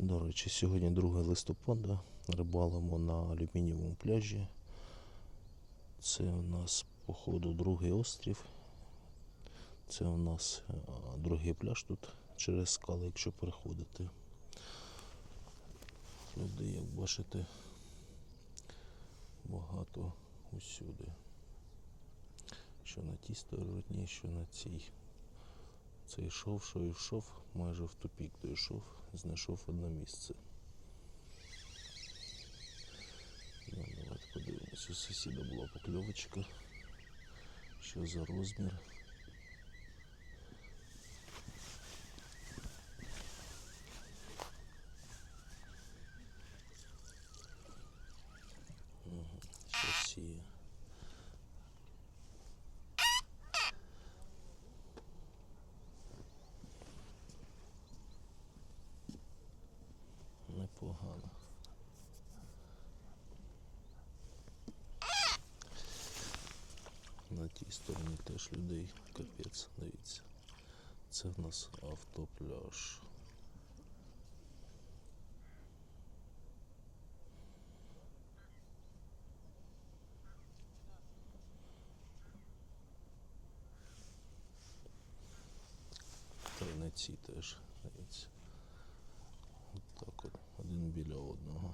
До речі, сьогодні 2 листопада. Рибалимо на алюмінієвому пляжі. Це у нас, походу, другий острів. Це у нас другий пляж тут через скали, якщо переходити. Людей, як бачите, багато усюди. Що на тій стороні, що на цій. Це йшов, що йшов, майже в тупік дійшов, знайшов одне місце. Ну, давайте подивимось, у сусіда була покльовочка. Що за розмір? Тій стороні теж людей капець, дивіться. Це в нас автопляж. Та й на цій теж, дивіться. От от, один біля одного.